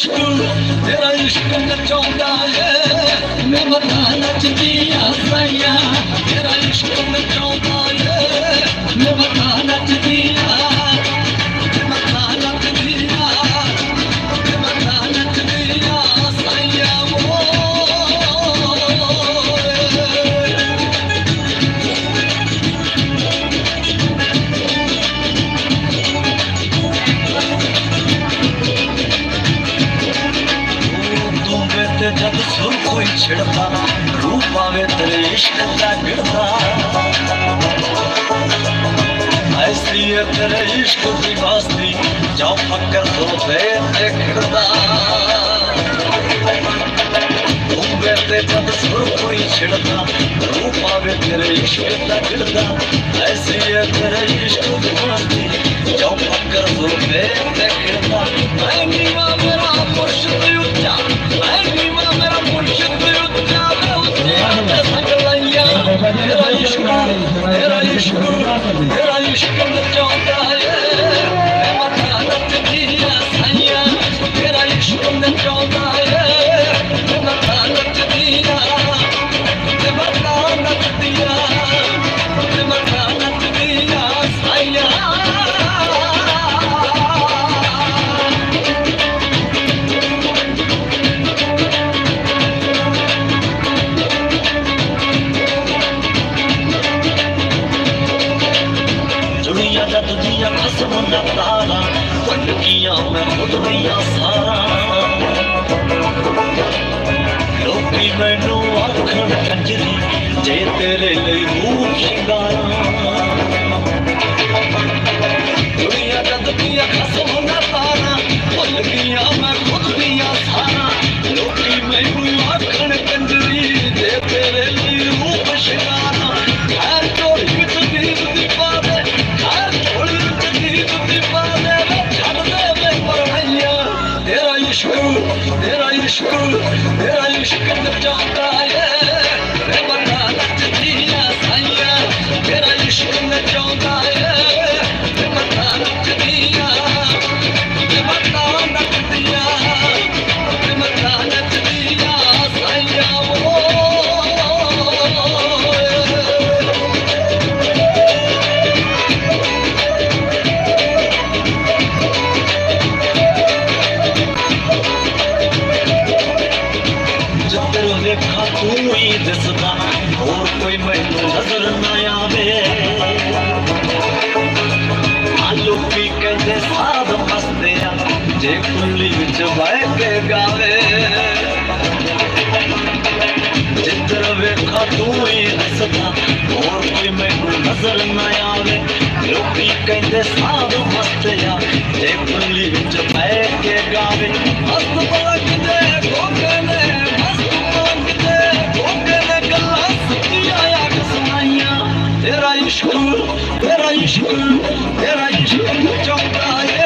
ਇਸ਼ਕ ਤੇਰਾ ਇਸ਼ਕ ਤੇਰਾ ਇਸ਼ਕ ਨਚਾਉਂਦਾ ਏ ਮੈਂ ਮਤਾ ਨੱਚਦੀ ਆ ਸਾਇਆ ਤੇਰਾ ਕੋਈ ਛਿੜਦਾ ਰੂਪ ਆਵੇ ਤੇਰੇ ਇਸ਼ਕ ਦਾ ਗਿਰਦਾ ਐਸੀ ਹੈ ਦੁਨੀਆ ਦਾ ਦੁਨੀਆ ਖਸਮ ਨਾ ਤਾਰਾ, ਵੰਡਕੀਆਂ ਮੈਂ ਖੁਦ ਦੀਆਂ ਸਾਰਾ। ਲੋਕੀ ਮੈਨੂੰ ਆਖਣ, ਕੰਜਰੀ, ਜੇ ਤੇਰੇ ਲਈ ਰੂਪ ਸ਼ਿੰਗਾਰਾਂ। ਜੇ ਕੁੱਲੀ ਵਿੱਚ ਬਹਿ ਕੇ ਗਾਵੇ। ਜਿੱਧਰ ਵੇਖਾਂ ਤੂੰ ਹੀ ਦਿਸਦਾ ਹੋਰ ਕੋਈ ਮੈਨੂੰ ਨਜ਼ਰ ਨਾ ਆਵੇ। ਲੋਕੀ ਕਹਿੰਦੇ ਸਾਧ ਮਸਤੇ ਆ, ਜੇ ਕੁੱਲੀ ਵਿੱਚ ਬਹਿ ਕੇ ਗਾਵੇ। ਮਸਤ ਪਲਕਦੇ ਗੋਗੇ ਨੇ ਮਸਤ ਪਲਕਦੇ ਗੋਗੇ ਨੇ ਗੱਲਾਂ ਸੱਚੀਆਂ ਆ ਕੇ ਸੁਣਾਈਆਂ। ਤੇਰਾ ਇਸ਼ਕ ਤੇਰਾ ਇਸ਼ਕ ਤੇਰਾ ਇਸ਼ਕ ਨਚਾਉਂਦਾ ਏ।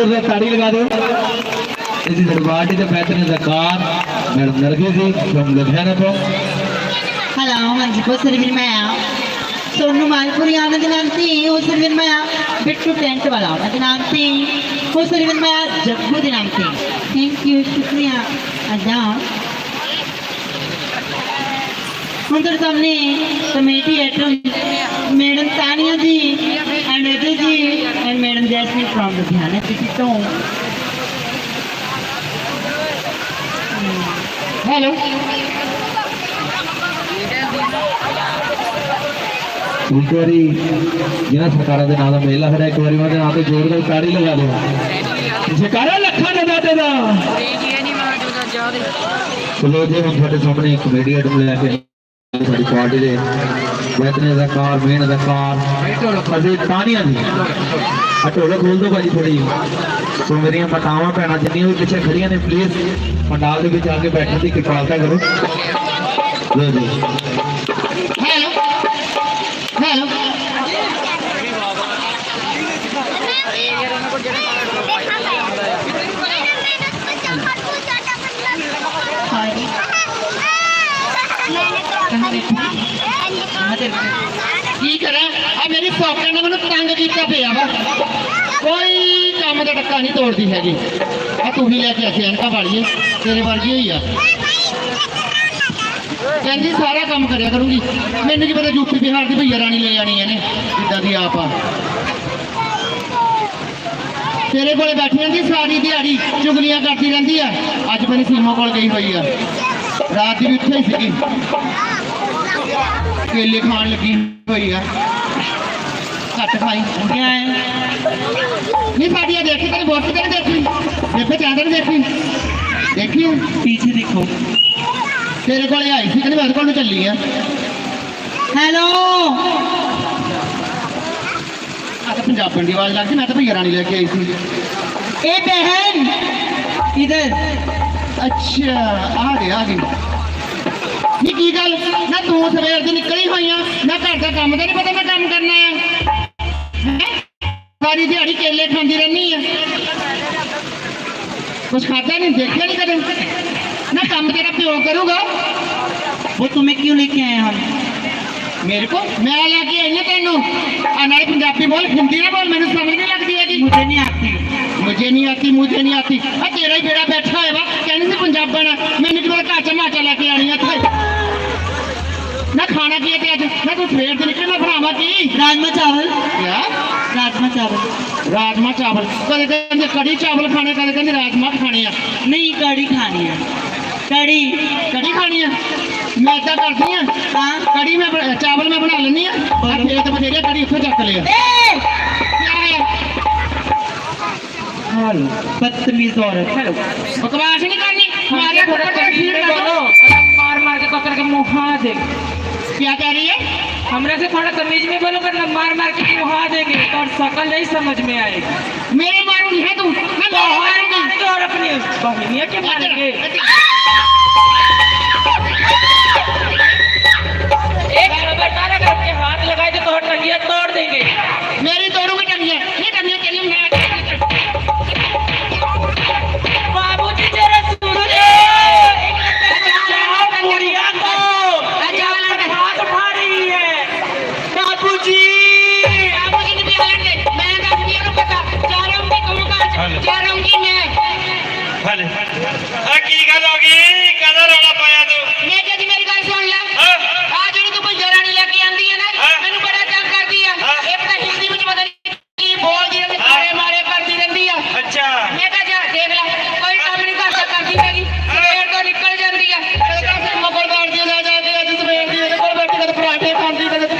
ਲੱਗਾ ਤਾਂ ਇੱਕ ਵਾਰ ਜ਼ੋਰਦਾਰ ਤਾੜੀ ਲਗਾ ਦਿਓ ਇਸ ਦਰਬਾਰ ਦੀ ਬਹਿਤਰੀਨ ਅਦਾਕਾਰ ਮੈਡਮ ਨਰਗੀ ਜੀ from ਲੁਧਿਆਣਾ ਤੋਂ Hello, ਹਾਂਜੀ ਬਹੁਤ ਸਾਰੇ ਵੀਰ ਮੈਂ ਆ ਸੋਨੂ ਮਾਲਪੁਰੀ ਆਉਣ ਦੇ ਨਾਮ ਤੇ ਉਹ ਸਾਰੇ ਵੀਰ ਮੈਂ ਆ ਬਿੱਟੂ ਟੈਂਟ ਵਾਲਾ ਆਉਣ ਦੇ ਨਾਮ ਤੇ ਉਹ ਸਾਰੇ ਵੀਰ ਮੈਂ ਆ ਜੱਗੂ ਦੇ ਨਾਮ ਤੇ ਥੈਂਕ ਯੂ ਸ਼ੁਕਰੀਆ ਅਦਾ ਹੁਣ ਤੁਹਾਡੇ ਸਾਹਮਣੇ ਕਮੇਟੀ ਐਟਰ ਮੈਡਮ ਤਾਨੀਆ ਜੀ ਐਂਡ ਇੱਕ ਵਾਰੀ ਜਿਹਨਾਂ ਸਰਕਾਰਾਂ ਦੇ ਨਾਂ ਦਾ ਮੇਲਾ ਹੋਇਆ ਇੱਕ ਵਾਰੀ ਉਹਨਾਂ ਦੇ ਨਾਂ ਤੇ ਜ਼ੋਰਦਾਰ ਤਾੜੀ ਲਗਾ ਦਿਓ। ਜਕਾਰਾ ਲੱਖਾਂ ਦਾ ਦਾਤੇ ਦਾ। ਚਲੋ ਜੀ, ਹੁਣ ਤੁਹਾਡੇ ਸਾਹਮਣੇ ਇੱਕ ਕਮੇਡੀ ਆਈਟਮ ਲੈ ਕੇ ਸਾਡੀ ਪਾਰਟੀ ਦੇ। ਬਹਿਤਰੀਨ ਅਦਾਕਾਰ ਮੇਨ ਅਦਾਕਾਰ ਅਤੇ ਤਾਨੀਆਂ ਦੀ ਆ ਢੋਲਕ ਖੋਲ ਦਿਓ ਭਾਜੀ ਥੋੜੀ ਸੋ ਮੇਰੀਆਂ ਮਾਤਾਵਾਂ ਭੈਣਾਂ ਜਿੰਨੀਆਂ ਵੀ ਪਿੱਛੇ ਖੜੀਆਂ ਨੇ ਪਲੀਜ਼ ਪੰਡਾਲ ਦੇ ਵਿੱਚ ਆ ਕੇ ਬੈਠਣ ਦੀ ਕਿਰਪਾਲਤਾ ਕਰੋ ਲੋ ਜੀ ਹੈਲੋ ਹੈਲੋ ਹਾਂਜੀ ਕੀ ਕਰਾਂ? ਆ ਮੇਰੀ ਪੌਕਟ ਨੇ ਮੈਨੂੰ ਤੰਗ ਕੀਤਾ ਪਿਆ ਵਾ। ਕੋਈ ਕੰਮ ਦਾ ਟੱਕਾ ਨਹੀਂ ਤੋੜਦੀ ਹੈਗੀ। ਆ ਤੂੰ ਵੀ ਲੈ ਕੇ ਆਖਿਆ ਐਨਕਾਂ ਵਾਲੀਏ। ਤੇਰੇ ਵਰਗੀ ਹੋਈ ਆ। ਕਹਿੰਦੀ, ਸਾਰਾ ਕੰਮ ਕਰਿਆ ਕਰੂੰਗੀ। ਮੈਨੂੰ ਕੀ ਪਤਾ ਯੂਪੀ ਬਿਹਾਰ ਦੀ ਭਈਆ ਰਾਣੀ ਲੈ ਜਾਣੀ ਇਹਨੇ, ਜਿੱਦਾਂ ਦੀ ਆਪ ਆ। ਤੇਰੇ ਕੋਲੇ ਬੈਠੀ ਰਹਿੰਦੀ, ਸਾਰੀ ਦਿਹਾੜੀ ਚੁਗਲੀਆਂ ਕਰਦੀ ਰਹਿੰਦੀ ਆ। ਅੱਜ ਮੇਰੀ ਸੀਮਾ ਕੋਲ ਗਈ ਹੋਈ ਆ। ਰਾਤ ਦੀ ਵੀ ਉੱਥੇ ਹੀ ਸੀਗੀ। ਕੇਲੇ ਖਾਣ ਲੱਗੀ ਹੋਈ ਆ। ਘੱਟ ਖਾਈ ਹੁੰਦੀਆਂ ਐ ਨਹੀਂ ਸਾਡੀ ਆ ਦੇਖੀ ਤੈਨੂੰ ਬੋਟ ਤੇ ਦੇਖੀ? ਦੇਖੇ ਚਾਂਦਰ ਦੇਖੀ? ਦੇਖੀ ਪਿੱਛੇ ਦੇਖੋ। ਤੇਰੇ ਕੋਲੇ ਆਈ ਸੀ ਕਹਿੰਦੇ ਮੇਰੇ ਕੋਲ ਨੂੰ ਚੱਲੀ ਆ। ਹੈਲੋ? ਆ ਤਾਂ ਪੰਜਾਬਣ ਦੀ ਆਵਾਜ਼ ਲੱਗਦੀ ਮੈਂ ਤਾਂ ਭਈਆ ਰਾਣੀ ਲੈ ਕੇ ਆਈ ਸੀ। ਇਹ ਬਹਿਨ ਇਧਰ ਅੱਛਾ ਆ ਗਏ ਆ ਗਏ। ਵੀ ਕੀ ਗੱਲ? ਮੈਂ ਤੂੰ ਸਵੇਰ ਦੀ ਨਿਕਲੀ ਹੋਈ ਆ। ਮੈਂ ਘਰ ਦਾ ਕੰਮ ਤਾਂ ਨਹੀਂ ਪਤਾ ਮੈਂ ਕੰਮ ਕਰਨਾ ਆ। ਸਾਰੀ ਦਿਹਾੜੀ ਕੇਲੇ ਖਾਂਦੀ ਰਹਿਣੀ ਆ। ਕੁਛ ਖਾਦਾ ਨਹੀਂ ਦੇਖਿਆ ਨਹੀਂ ਕਦੇ? ਮੈਂ ਕੰਮ ਤੇਰਾ ਪਿਓ ਕਰੂਗਾ। ਉਹ ਤੁਮੇ ਕਿਉਂ ਲੈ ਕੇ ਆਏ ਹਾਂ ਮੇਰੇ ਕੋ ਮੈਂ ਲੈ ਕੇ ਆਈ ਨਾ ਤੈਨੂੰ। ਆ ਨਾਲੇ ਪੰਜਾਬੀ ਬੋਲ ਹਿੰਦੀ ਨਾ ਬੋਲ ਮੈਨੂੰ ਸਮਝ ਨਹੀਂ ਲੱਗਦੀ ਹੈਗੀ। ਮੁਝੇ ਨਹੀਂ मुझे नहीं आती मुझे नहीं आती। अरे तेरा ही बेड़ा बैठा है वा कहने से पंजाब बना। मैंने तुम्हारा घर चमाचा लेके आनी है ना खाना पिया क्या अज ना कोई सवेर से तो निकले ना बनावा की? राजमा चावल। क्या? राजमा चावल। राजमा चावल। कदे कहते कड़ी चावल खाने कदे कहते राजमा खाने आ नहीं कड़ी खानी है। कड़ी कड़ी खानी है? मैं इदा करती हाँ। कड़ी मैं चावल मैं बना लेनी है? हाँ तो बतेरिया कड़ी उतो चक लिया हेलो बदतमीज औरत हेलो बकवास नहीं करनी। हमारे घर का भीड़ बोलो। मार मार के पकड़ के मुहा दे। क्या कह रही है? हमरा से थोड़ा तमीज में बोलो करना मार मार के मुहा देंगे। और शकल नहीं समझ में आएगी। मेरे मारूँगी है तू? मैं तो मारूँगी। और अपनी बहनिया के अच्छा। मारेंगे। एक खबरदार अगर अपने हाथ लगाए तो तोड़ टंगिया तोड़ देंगे। मेरी तोड़ूँगी टंगिया। ये टंगिया। ಕೊಡಿ ಬೆಳೆದ್ರೆ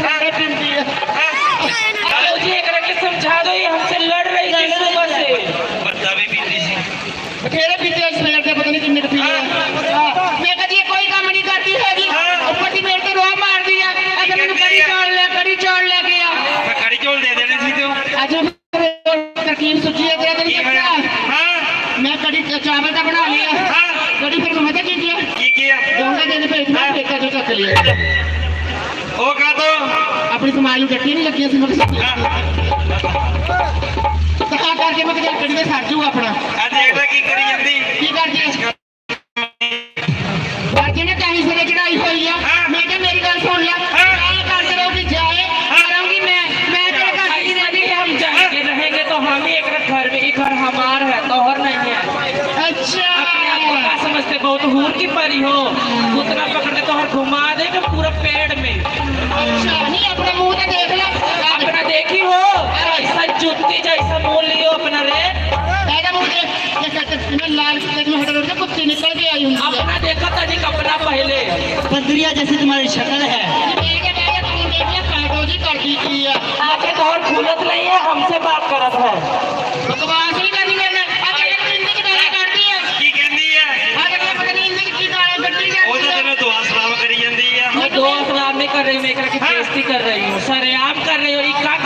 ਕਮਾਈ ਨੂੰ ਗੱਟੀ ਨਹੀਂ ਲੱਗੀਆਂ ਸੀ ਮੈਂ ਕਿਹਾ ਤਾਂ ਕਰਕੇ ਮੈਂ ਕਿਹਾ ਕੜੀ ਦੇ ਜੂਗਾ ਆਪਣਾ। ਆ ਦੇਖ ਲੈ ਕੀ ਕਰੀ ਜਾਂਦੀ? ਕੀ ਕਰਦੀ बिटिया जैसी तुम्हारी शक्ल है आके तो और खुलत नहीं है हमसे बात करत है बकवास नहीं करनी करना आगे हिंदी की गाली करती है की कहती है आगे पता नहीं हिंदी की गाली करती है ओदे ते मैं दुआ सलाम करी ਜਾਂਦੀ है मैं दुआ सलाम नहीं कर रही हूं मेरा की बेइज्जती कर रही हूं सरेआम कर रही हो इका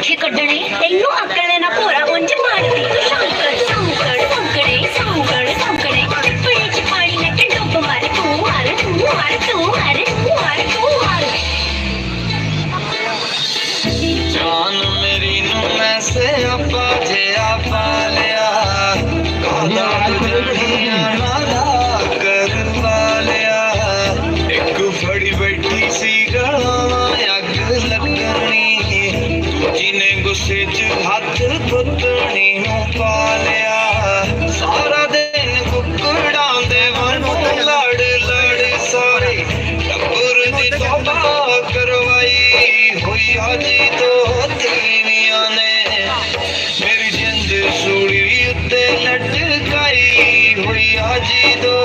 ਲੱਤਾਂ ਤੇ ਭਲੇਖੇ ਕੱਢਣੇ ਤੈਨੂੰ ਨੇ 'ਚ ਹੱਥ ਕੁੱਤਣੀ ਨੂੰ ਪਾ ਲਿਆ। ਸਾਰਾ ਦਿਨ ਕੁੱਕੜਾਂ ਦੇ ਵਾਂਗੂ ਲੜ ਲੜ ਸਾਰੇ ਟੱਬਰ ਦੀ ਤੋਬਾ ਕਰਵਾਈ ਹੋਈ ਹਾਜੀ ਤੋਂ ਤੀਵੀਆਂ ਨੇ। ਮੇਰੀ ਜਿੰਦ ਸੂਲੀ ਉੱਤੇ ਲਟਕਾਈ ਹੋਈ ਹਾਜੀ ਦੋ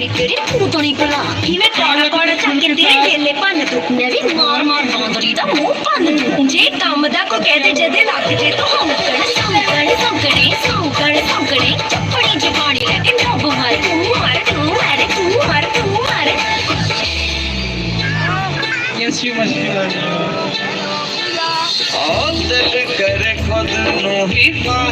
ਜਿਹੜੀ ਤੇਰੀ ਪੂਤਣੀ ਭਲਾ ਕਿਵੇਂ ਟਾਲ ਕੋਲ ਚੱਕ ਕੇ ਤੇਰੇ ਢੇਲੇ ਭੰਨ ਤੂੰ? ਮੈਂ ਵੀ ਮਾਰ ਮਾਰ ਬਾਂਦਰੀ ਦਾ ਮੂੰਹ ਭੰਨ ਤੂੰ। ਜੇ ਕੰਮ ਦਾ ਕੋ ਕਹਦੇ ਜਦੇ ਲੱਗ ਜੇ ਤੂੰ ਹੌਂਕਣ ਸੌਂਕਣ ਸੌਂਕਣੇ ਸੌਂਕਣ ਸੌਂਕਣੇ। ਚੱਪੜੀ ਜਬਾੜੀ ਲੈ ਕੇ ਰੱਬ ਮਾਰ ਤੂੰ ਮਾਰ ਤੂੰ ਮਾਰ ਤੂੰ ਮਾਰ ਤੂੰ ਮਾਰ। Yes you must be like ਆਹ ਦਿਲ ਕਰੇ ਖੁਦ ਨੂੰ ਹੀ ਪਾ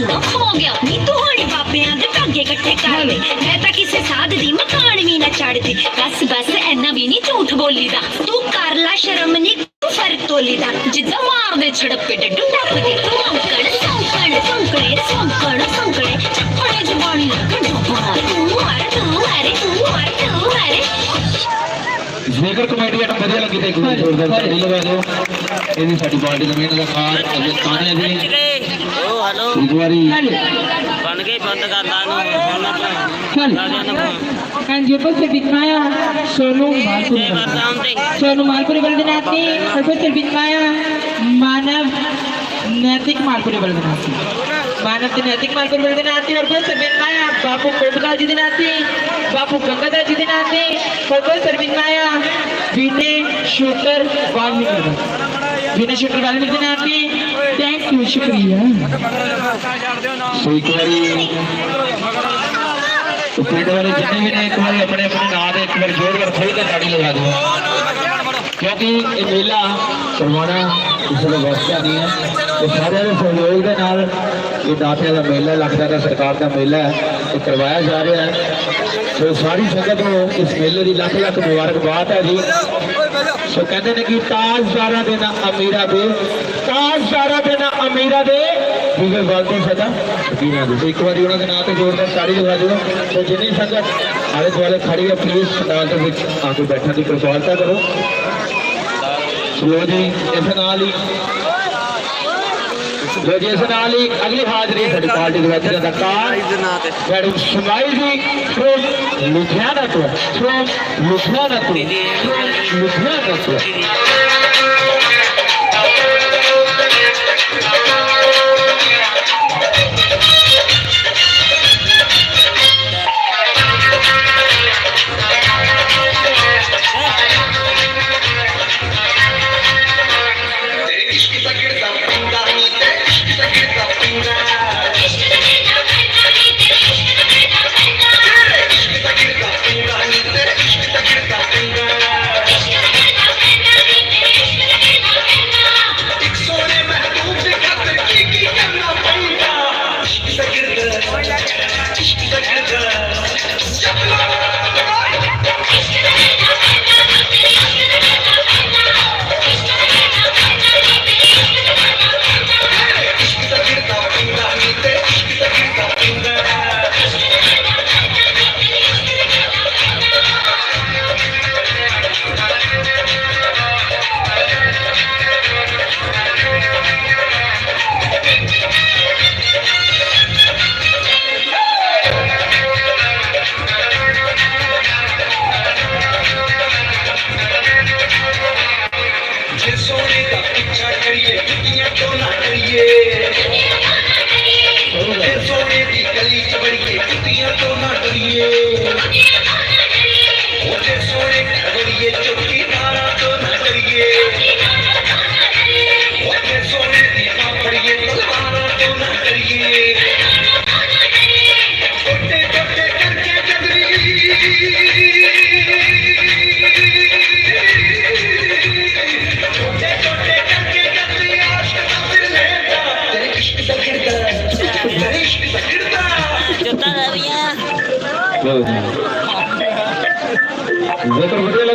ਤੇਰਾ ਚੌਧੂ ਟੂਣਾ ਖੋ ਗਿਆ। ਨੀ ਤੁਹਾਡੇ ਬਾਪਿਆਂ ਦੇ ਧਾਗੇ ਇਕੱਠੇ ਕਰ ਲੈ। ਮੈਂ ਤਾਂ ਕਿਸੇ ਸਾਧ ਦੀ ਮਕਾਨ ਵੀ ਨਾ ਚੜਦੀ ਬਸ ਬਸ ਐਨਾ ਵੀ ਨਹੀਂ ਝੂਠ ਬੋਲੀਦਾ। ਤੂੰ ਕਰ ਲੈ ਸ਼ਰਮ ਨੀ ਫ਼ਰਕ ਤੋਲੀਦਾ। ਜਿੱਦਾਂ ਮਾਰਦੇ ਛੜੱਪੇ ਡੱਡੂ ਟੱਪਦੇ। ਤੂੰ ਅੰਕੜ ਸੌਂਕੜ ਸੌਂਕੜੇ ਸੌਂਕੜ ਸੌਂਕੜੇ। ਚੱਪੜੇ ਜਵਾਨੀ ਲੱਗਣ ਮਾਰ। ਤੂੰ ਮਾਰ ਤੂੰ ਮਾਰੇ ਤੂੰ ਮਾਰ ਤੂੰ ਮਾਰੇ। ਜੇਕਰ ਕਮੇਟੀ ਆਟਾ ਵਧੀਆ ਲੱਗੀ ਤਾਂ ਇੱਕ ਵਾਰ ਜ਼ੋਰਦਾਰ ਤਾੜੀ ਲਗਾ ਦਿਓ। ਇਹਦੀ ਸਾਡੀ ਪਾਰਟੀ ਦਾ ਮਿਹਨਤ ਦਾ ਖਾਰ ਅਜੇ ਤਾਨੇ ਦੀ एक बारी बन गई बंद का दान जोधपुर से बिकवाया सोनू सोनू मालपुरी बलदनाथ ने जोधपुर से बिकवाया मानव नैतिक मालपुरी बलदनाथ ने मानव से नैतिक मालपुरी बलदनाथ ने और से बिकवाया बापू कोटलाल जी दिनाथ ने बापू गंगाधर जी दिनाथ ने और से बिकवाया विनय शुक्र वाल्मीकि विनय शुक्र वाल्मीकि दिनाथ ਸ਼ੁਕਰੀਆ ਸ਼ੁਕਰੀਆ ਸੋ ਇੱਕ ਵਾਰੀ ਪਿੰਡ ਵਾਲੇ ਜਿੰਨੇ ਵੀ ਨੇ, ਇੱਕ ਵਾਰੀ ਆਪਣੇ ਆਪਣੇ ਨਾਂ ਦੇ ਇੱਕ ਵਾਰ ਜੋਰ ਕਰ ਖੋਲ ਕੇ ਤਾੜੀ ਲਗਾ ਦਿਓ। ਕਿਉਂਕਿ ਇਹ ਮੇਲਾ ਕਰਵਾਉਣਾ ਕਿਸੇ ਦਾ ਵਾਸਤਾ ਨਹੀਂ ਹੈ। ਤੇ ਸਾਰਿਆਂ ਦੇ ਸਹਿਯੋਗ ਦੇ ਨਾਲ ਇਹ ਦਾਤਿਆਂ ਦਾ ਮੇਲਾ ਲੱਗਦਾ ਦਾ ਸਰਕਾਰ ਦਾ ਮੇਲਾ ਹੈ, ਇਹ ਕਰਵਾਇਆ ਜਾ ਰਿਹਾ ਹੈ। ਸੋ ਸਾਰੀ ਸੰਗਤ ਨੂੰ ਇਸ ਮੇਲੇ ਦੀ ਲੱਖ ਲੱਖ ਮੁਬਾਰਕਬਾਦ ਹੈ ਜੀ। ਸੋ ਕਹਿੰਦੇ ਨੇ ਕਿ ਤਾਜਦਾਰਾਂ ਦੇ ਨਾਲ ਅਮੀਰਾ ਦੇ ਤਾਜਦਾਰਾਂ ਅਮੀਰਾਂ ਦੇ ਠੀਕ ਹੈ ਬਾਲਟੀ ਸਦਾ ਪੀਣਾ ਦੇ ਇੱਕ ਵਾਰੀ ਉਹਨਾਂ ਦੇ ਨਾਂ ਤੇ ਜ਼ੋਰਦਾਰ ਤਾੜੀ ਲਗਾ ਦਿਓ ਤੇ ਜਿੰਨੀ ਸੰਗਤ ਆਲੇ ਦੁਆਲੇ ਖੜੀ ਹੈ ਪਲੀਜ਼ ਸਟਾਲ ਦੇ ਵਿੱਚ ਆ ਕੇ ਬੈਠਣ ਦੀ ਕਿਰਪਾਲਤਾ ਕਰੋ ਲੋ ਜੀ ਇਸ ਨਾਲ ਹੀ ਲੋ ਜੀ ਇਸ ਨਾਲ ਹੀ ਅਗਲੀ ਹਾਜ਼ਰੀ ਸਾਡੀ ਪਾਰਟੀ ਦੇ ਵਿੱਚ ਅਦਾਕਾਰ ਮੈਡਮ ਸਮਾਈ ਜੀ ਫਰੋਮ ਲੁਧਿਆਣਾ ਤੋਂ ਫਰੋਮ ਲੁਧਿਆਣਾ ਤੋਂ from ਲੁਧਿਆਣਾ ਤੋਂ ਕਰੀਏ। ਜੇ ਸੋਨੇ ਦੀ ਗਲੀ ਚ ਵੜੀਏ ਜੁੱਤੀਆਂ ਤੋਂ ਨਾ ਡਰੀਏ। ਉਹ ਜੇ ਸੋਨੇ ਖੜੀਏ ਚੌਕੀਦਾਰਾਂ ਤੋਂ ਨਾ ਡਰੀਏ। ਉਹ ਜੇ ਸੋਨੇ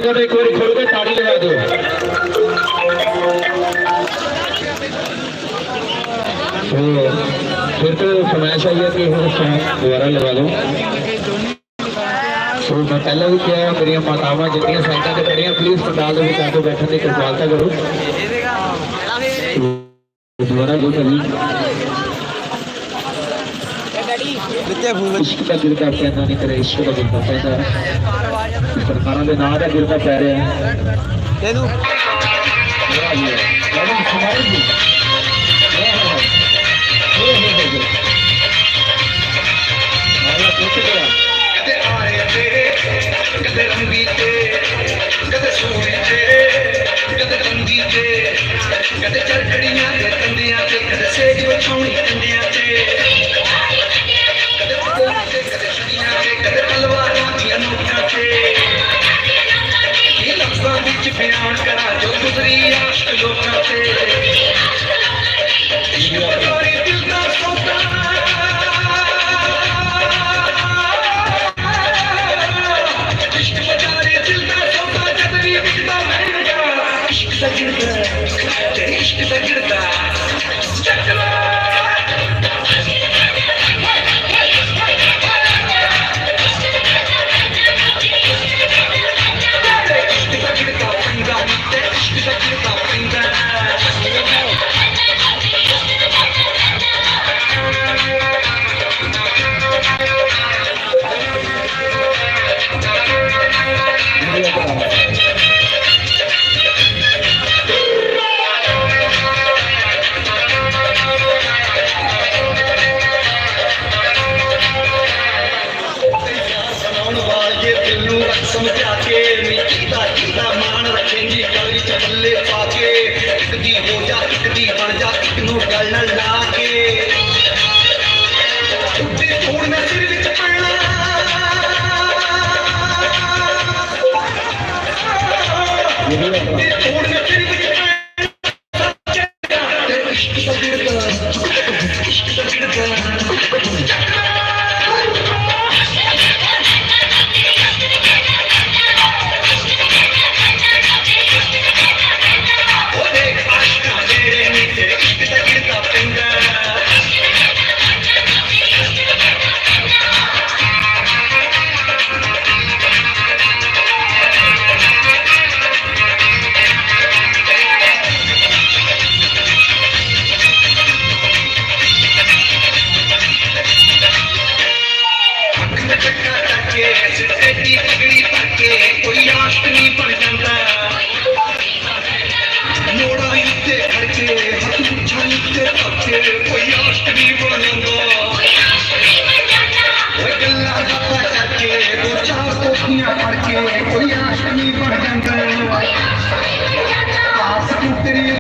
ਜੇਕਰ ਵਧੀਆ ਲੱਗਾ ਤਾਂ ਇੱਕ ਵਾਰੀ ਖੋਲ ਕੇ ਤਾੜੀ ਲਗਾ ਦਿਓ ਸੋ ਫਿਰ ਤੋਂ ਫਰਮਾਇਸ਼ ਆਈ ਹੈ ਕਿ ਇਹ ਸੌਂਗ ਦੁਬਾਰਾ ਲਗਾ ਲਓ ਸੋ ਮੈਂ ਪਹਿਲਾਂ ਵੀ ਕਿਹਾ ਮੇਰੀਆਂ ਮਾਤਾਵਾਂ ਜਿੰਨੀਆਂ ਸਾਈਡਾਂ ਤੇ ਖੜੀਆਂ ਪਲੀਜ਼ ਪੰਡਾਲ ਦੇ ਵਿੱਚ ਆ ਕੇ ਬੈਠਣ ਦੀ ਕਿਰਪਾਲਤਾ ਕਰੋ ਦੁਬਾਰਾ ਦੋ ਕਰੀ ਇਸ਼ਕ ਦਾ ਗਿਰਦਾ ਪੈਂਦਾ ਤੇਰੇ ਸਰਕਾਰਾਂ ਦੇ ਨਾਂ ਦਾ ਗਿਰਦਾ ਪੈ ਰਿਹਾ ਹੈ ਗਿਆ ਕਦੇ ਆਏ ਤੇ ਕਦੇ ਰੰਗੀ ਤੇ ਕਦੇ ਸੋਨੇ ਤੇ ਕਦੇ ਰੰਗੀ ਤੇ ਕਦੇ ਚਰਕੜੀਆਂ ਦੇ ਕੰਦਿਆਂ ਤੇ ਕਦੇ ਸੇਜ ਵਿਛਾਉਣੀ ਕੰਦਿਆਂ ਤੇ ਕਦੇ ਫੁੱਲਾਂ ਤੇ ਕਦੇ ਛੜੀਆਂ ਤੇ ਕਦੇ ਤਲਵਾਰਾਂ ਦੀਆਂ ਨੋਕਾਂ ਤੇ ਵਿੱਚ ਬਿਆਨ ਕਰਾਂ ਜੋ ਗੁਜ਼ਰੀ ਆਸ਼ਕ ਲੋਕਾਂ ਤੇ Thank you. ਮੇਰੀ ਕੀਤਾ ਕੀਤਾ ਮਾਨ ਰੱਖੇਂਗੀ ਕਲੀ ਚ ਬੱਲੇ ਪਾ ਕੇ ਇੱਕ ਦੀ ਹੋ ਜਾ ਇੱਕ ਦੀ ਬਣ ਜਾ ਇੱਕ ਨੂੰ ਗੱਲ ਲਾ ਕੇ ਉੱਤੇ ਥੋੜ ਮੈਂ ਸਿਰ ਵਿੱਚ ਪੈਣਾ ਇਹ ਥੋੜ ਮੈਂ ਸਿਰ ਵਿੱਚ